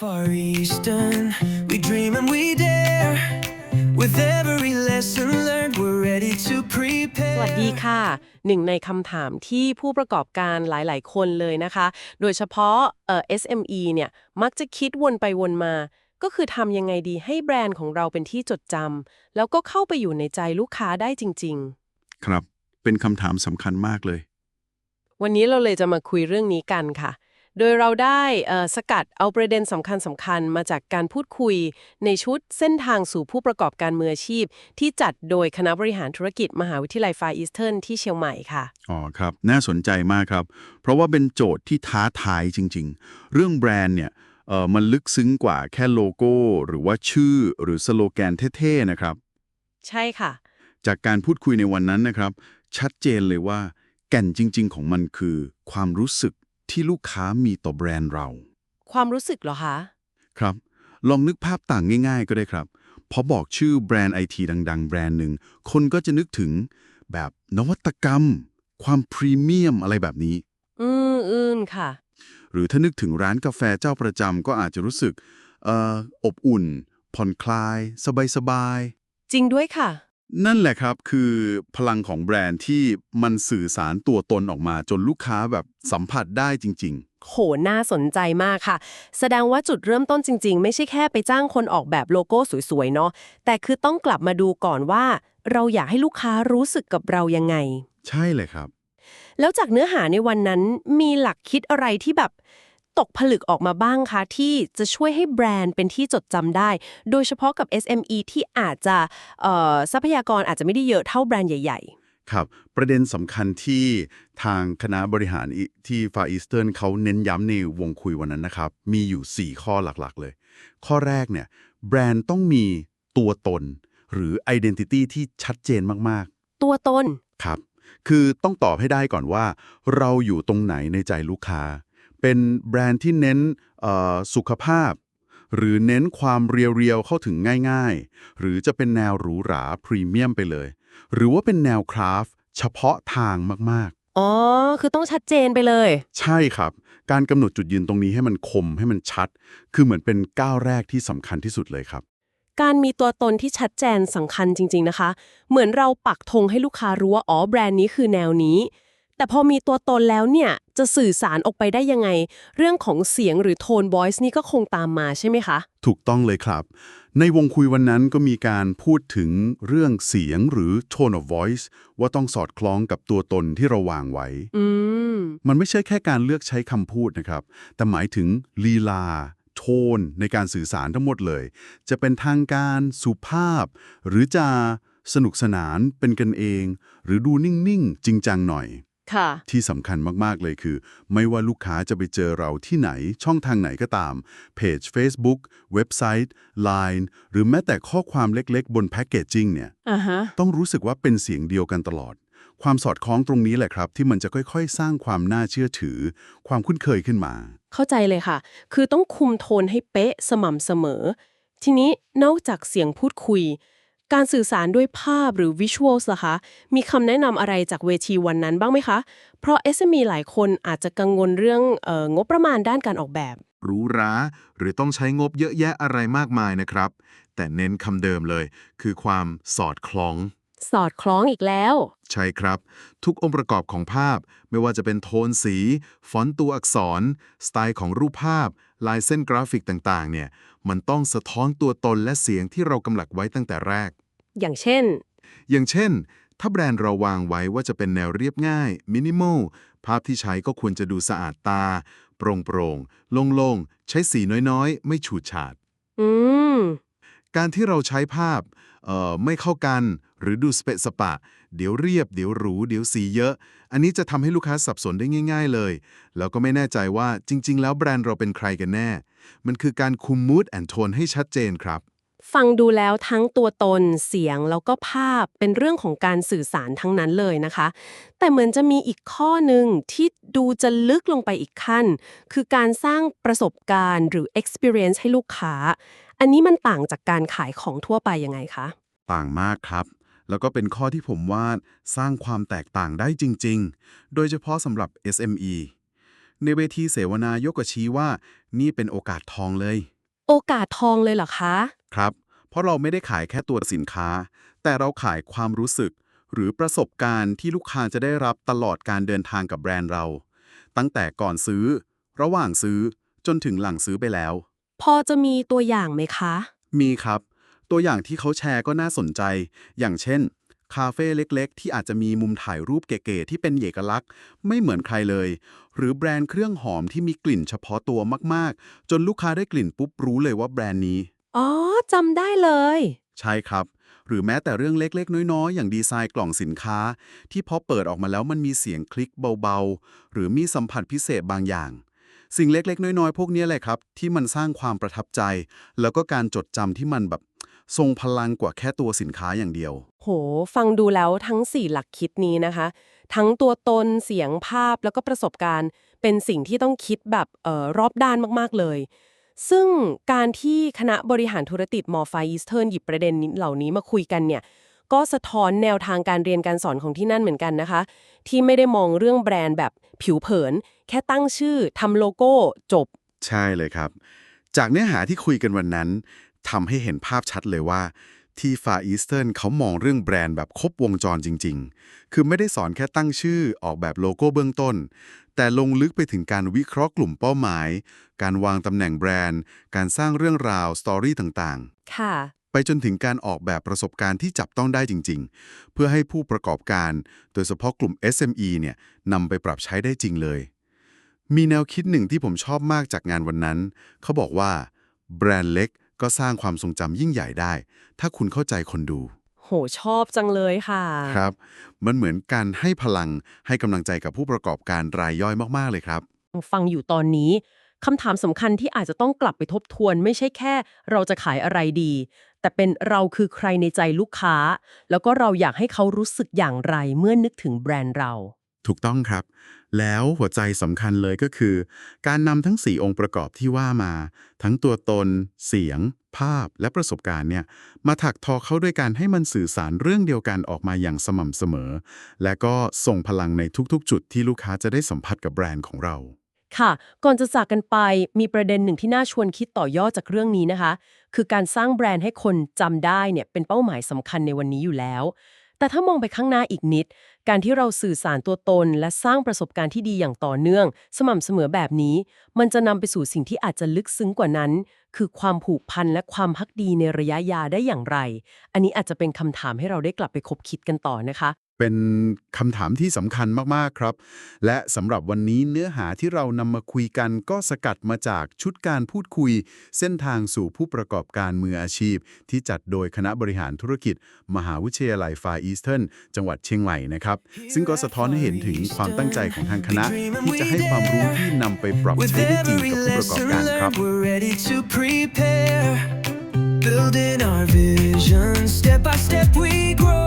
Far Eastern, we dream and we dare. With every lesson learned, we're ready to ส prepare. วัสดีค่ะ หนึ่งในคำถามที่ผู้ประกอบการหลาย ๆ คนเลยนะคะ โดยเฉพาะเอ่อ SME เนี่ยมักจะคิดวนไปวนมา ก็คือทำยังไงดีให้แบรนด์ของเราเป็นที่จดจำแล้วก็เข้าไปอยู่ในใจลูกค้าได้จริง ครับ เป็นคำถามสำคัญมากเลย ๆ วันนี้เราเลยจะมาคุยเรื่องนี้กันค่ะ โดยเราได้เอ่อสกัดเอาประเด็นสำคัญสำคัญๆมาจากการพูดคุยในชุดเส้นทางสู่ผู้ประกอบการมืออาชีพ ที่จัดโดยคณะบริหารธุรกิจมหาวิทยาลัยฟาอีสเทิร์นที่เชียงใหม่ค่ะ อ๋อครับ น่าสนใจมากครับ เพราะว่าเป็นโจทย์ที่ท้าทายจริง ๆ เรื่องแบรนด์เนี่ยเอ่อมันลึกซึ้งกว่าแค่โลโก้ หรือว่าชื่อหรือสโลแกนเท่ๆนะครับ ใช่ค่ะ จากการพูดคุยในวันนั้นนะครับ ชัดเจนเลยว่า แก่นจริง ๆ ของมันคือความรู้สึก ที่ลูกค้ามีต่อแบรนด์เรา ความรู้สึกเหรอคะ ครับ ลองนึกภาพต่างง่าย ๆ ก็ได้ครับ พอบอกชื่อแบรนด์ไอทีดัง ๆ แบรนด์หนึ่ง คนก็จะนึกถึงแบบนวัตกรรม ความพรีเมียมอะไรแบบนี้ อืมอืมค่ะ หรือถ้านึกถึงร้านกาแฟเจ้าประจำก็อาจจะรู้สึกเอ่ออบอุ่น ผ่อนคลาย สบายจริงด้วยค่ะๆ นั่นแหละครับคือพลังของแบรนด์ที่มันสื่อสารตัวตนออกมาจนลูกค้าแบบสัมผัสได้จริงโห น่าสนใจมากค่ะ แสดงว่าจุดเริ่มต้นจริง ๆ ไม่ใช่แค่ไปจ้างคนออกแบบโลโก้สวย ๆ เนาะ แต่คือต้องกลับมาดูก่อนว่า เราอยากให้ลูกค้ารู้สึกกับเรายังไงๆใช่เลยครับ แล้วจากเนื้อหาในวันนั้นมีหลักคิดอะไรที่แบบ ตกผลึกออกมาบ้างคะ ที่จะช่วยให้แบรนด์เป็นที่จดจำได้ โดยเฉพาะกับ SME ที่อาจจะเอ่อทรัพยากรอาจจะไม่ได้เยอะเท่าแบรนด์ใหญ่ครับประเด็นสำคัญที่ทางคณะบริหารอิที่ฟาอีสเทิร์นเขาเน้นย้ำในวงคุยวันนั้นนะครับ มีอยู่ 4 ข้อหลักๆเลย ข้อแรกเนี่ยแบรนด์ต้องมีตัวตน หรือ Identity ที่ชัดเจนมากๆ ตัวตนๆครับ คือต้องตอบให้ได้ก่อนว่า เราอยู่ตรงไหนในใจลูกค้า เป็นแบรนด์ที่เน้นเอ่อสุขภาพ หรือเน้นความเรียวๆเข้าถึงง่ายๆ หรือจะเป็นแนวหรูหราพรีเมียมไปเลย หรือว่าเป็นแนวคราฟต์เฉพาะทางมากอ๋อ คือต้องชัดเจนไปเลยๆใช่ครับ การกำหนดจุดยืนตรงนี้ให้มันคมให้มันชัด คือเหมือนเป็นก้าวแรกที่สำคัญที่สุดเลยครับการมีตัวตนที่ชัดเจนสำคัญจริง ๆ นะคะ เหมือนเราปักธงให้ลูกค้ารู้ว่า อ๋อ แบรนด์นี้คือแนวนี้ แต่พอมีตัวตนแล้วเนี่ยจะสื่อสารออกไปได้ยังไง เรื่องของเสียงหรือโทน voice นี่ก็คงตามมาใช่ไหมคะ ถูกต้องเลยครับ ในวงคุยวันนั้นก็มีการพูดถึงเรื่องเสียงหรือ tone of voice ว่าต้องสอดคล้องกับตัวตนที่เราวางไว้อืมมันไม่ใช่แค่การเลือกใช้คำพูดนะครับ แต่หมายถึงลีลาโทนในการสื่อสารทั้งหมดเลย จะเป็นทางการสุภาพ หรือจะสนุกสนานเป็นกันเอง หรือดูนิ่ง ๆ จริงจังหน่อย ค่ะ ที่สำคัญมากๆเลยคือ ไม่ว่าลูกค้าจะไปเจอเราที่ไหนช่องทางไหนก็ตามเพจ Facebook เว็บไซต์ Line หรือแม้แต่ข้อความเล็กๆ บนแพคเกจจิ้งเนี่ยอ่าฮะต้องรู้สึกว่าเป็นเสียงเดียวกันตลอด ความสอดคล้องตรงนี้แหละครับ ที่มันจะค่อยๆ สร้างความน่าเชื่อถือ ความคุ้นเคยขึ้นมา เข้าใจเลยค่ะ คือต้องคุมโทนให้เป๊ะสม่ำเสมอ ทีนี้นอกจากเสียงพูดคุย การสื่อสารด้วยภาพหรือวิชวลส์ล่ะคะ มีคำแนะนำอะไรจากเวทีวันนั้นบ้างไหมคะ เพราะ SME หลายคนอาจจะกังวลเรื่องเอองบประมาณด้านการออกแบบหรูหราหรือต้องใช้งบเยอะแยะอะไรมากมายนะครับ แต่เน้นคำเดิมเลย คือความสอดคล้อง สอดคล้องอีกแล้ว ใช่ครับ ทุกองค์ประกอบของภาพ ไม่ว่าจะเป็นโทนสี ฟอนต์ตัวอักษร สไตล์ของรูปภาพ ลายเส้นกราฟิกต่างๆ เนี่ย มันต้องสะท้อนตัวตนและเสียงที่เรากำหลักไว้ตั้งแต่แรก อย่างเช่น อย่างเช่น ถ้าแบรนด์เราวางไว้ว่าจะเป็นแนวเรียบง่าย มินิมอล ภาพที่ใช้ก็ควรจะดูสะอาดตา โปร่งโปร่งๆโล่งๆ ใช้สีน้อยๆ ไม่ฉูดฉาด อืม การที่เราใช้ภาพ เอ่อ ไม่เข้ากัน หรือดูสเปะสปะ เดี๋ยวเรียบ เดี๋ยวหรู เดี๋ยวสีเยอะ อันนี้จะทำให้ลูกค้าสับสนได้ง่าย ๆเลย แล้วก็ไม่แน่ใจว่าจริง ๆ แล้วแบรนด์เราเป็นใครกันแน่ มันคือการคุมมูดแอนโทนให้ชัดเจนครับ ฟังดูแล้วทั้งตัวตน เสียงแล้วก็ภาพเป็นเรื่องของการสื่อสารทั้งนั้นเลยนะคะ แต่เหมือนจะมีอีกข้อหนึ่งที่ดูจะลึกลงไปอีกขั้น คือการสร้างประสบการณ์หรือ experience ให้ลูกค้า อันนี้มันต่างจากการขายของทั่วไปยังไงคะ ต่างมากครับ แล้วก็เป็นข้อที่ผมว่าสร้างความแตกต่างได้จริง ๆ โดยเฉพาะสำหรับ SME ในเวทีเสวนายกก็ชี้ว่า นี่เป็นโอกาสทองเลย โอกาสทองเลยเหรอคะ ครับ เพราะเราไม่ได้ขายแค่ตัวสินค้า แต่เราขายความรู้สึก หรือประสบการณ์ที่ลูกค้าจะได้รับตลอดการเดินทางกับแบรนด์เรา ตั้งแต่ก่อนซื้อ ระหว่างซื้อจนถึงหลังซื้อไปแล้ว พอจะมีตัวอย่างไหมคะ มีครับ ตัวอย่างที่เขาแชร์ก็น่าสนใจ อย่างเช่น คาเฟ่เล็กๆ ที่อาจจะมีมุมถ่ายรูปเก๋ๆที่เป็นเอกลักษณ์ ไม่เหมือนใครเลย หรือแบรนด์เครื่องหอมที่มีกลิ่นเฉพาะตัวมากๆ จนลูกค้าได้กลิ่นปุ๊บรู้เลยว่าแบรนด์นี้ อ๋อจำได้เลย ใช่ครับ หรือแม้แต่เรื่องเล็กๆ น้อยๆ อย่างดีไซน์กล่องสินค้า ที่พอเปิดออกมาแล้วมันมีเสียงคลิกเบาๆ หรือมีสัมผัสพิเศษบางอย่างสิ่งเล็กๆ น้อยๆ พวกนี้แหละครับ ที่มันสร้างความประทับใจ แล้วก็การจดจำที่มันแบบ ทรงพลังกว่าแค่ตัวสินค้าอย่างเดียว โห ฟังดูแล้วทั้ง 4 หลักคิดนี้นะคะ ทั้งตัวตนเสียงภาพแล้วก็ประสบการณ์ เป็นสิ่งที่ต้องคิดแบบเออรอบด้านมากๆเลย ซึ่งการที่คณะบริหารธุรกิจมอไฟอีสเทิร์นหยิบประเด็นเหล่านี้มาคุยกันเนี่ยก็สะท้อนแนวทางการเรียนการสอนของที่นั่นเหมือนกันนะคะ ที่ไม่ได้มองเรื่องแบรนด์แบบผิวเผิน แค่ตั้งชื่อทำโลโก้จบ ใช่เลยครับ จากเนื้อหาที่คุยกันวันนั้น ทำให้เห็นภาพชัดเลยว่า ที่ฟาอีสเทิร์นเขามองเรื่องแบรนด์แบบครบวงจรจริง ๆ คือไม่ได้สอนแค่ตั้งชื่อออกแบบโลโก้เบื้องต้น แต่ลงลึกไปถึงการวิเคราะห์กลุ่มเป้าหมาย การวางตำแหน่งแบรนด์ การสร้างเรื่องราวสตอรี่ต่างค่ะๆไปจนถึงการออกแบบประสบการณ์ที่จับต้องได้จริง ๆ เพื่อให้ผู้ประกอบการ โดยเฉพาะกลุ่ม SME เนี่ยนำไปปรับใช้ได้จริงเลย มีแนวคิดหนึ่งที่ผมชอบมากจากงานวันนั้น เขาบอกว่า แบรนด์เล็ก ก็สร้างความทรงจำยิ่งใหญ่ได้ ถ้าคุณเข้าใจคนดู โหชอบจังเลยค่ะ ครับ มันเหมือนการให้พลังให้กำลังใจกับผู้ประกอบการรายย่อยมากๆเลยครับ ฟังอยู่ตอนนี้คำถามสำคัญที่อาจจะต้องกลับไปทบทวน ไม่ใช่แค่ เราจะขายอะไรดี แต่เป็นเราคือใครในใจลูกค้า แล้วก็เราอยากให้เขารู้สึกอย่างไรเมื่อนึกถึงแบรนด์เรา ถูกต้องครับ แล้วหัวใจสำคัญเลยก็คือ การนำทั้ง 4 องค์ประกอบที่ว่ามา ทั้งตัวตน เสียง ภาพและประสบการณ์เนี่ยมาถักทอเข้าด้วยกันให้มันสื่อสารเรื่องเดียวกันออกมาอย่างสม่ำเสมอ และก็ส่งพลังในทุกๆ จุดที่ลูกค้าจะได้สัมผัสกับแบรนด์ของเรา ค่ะ ก่อนจะจากกันไปมีประเด็นหนึ่งที่น่าชวนคิดต่อยอดจากเรื่องนี้นะคะ คือการสร้างแบรนด์ให้คนจำได้เนี่ยเป็นเป้าหมายสำคัญในวันนี้อยู่แล้ว แต่ถ้ามองไปข้างหน้าอีกนิด การที่เราสื่อสารตัวตน และสร้างประสบการณ์ที่ดีอย่างต่อเนื่อง สม่ำเสมอแบบนี้ มันจะนำไปสู่สิ่งที่อาจจะลึกซึ้งกว่านั้น คือความผูกพันและความพักดีในระยะยาวได้อย่างไร อันนี้อาจจะเป็นคำถามให้เราได้กลับไปคบคิดกันต่อนะคะ เป็นคำถามที่สำคัญมากๆครับ และสำหรับวันนี้เนื้อหาที่เรานำมาคุยกันก็สกัดมาจากชุดการพูดคุย เส้นทางสู่ผู้ประกอบการมืออาชีพ ที่จัดโดยคณะบริหารธุรกิจ มหาวิทยาลัยฟาอีสเทิร์นจังหวัดเชียงใหม่นะครับ ซึ่งก็สะท้อนให้เห็นถึงความตั้งใจของทางคณะ ที่จะให้ความรู้ที่นำไปปรับใช้ได้จริงกับผู้ประกอบการครับ Building our vision, step by step we grow.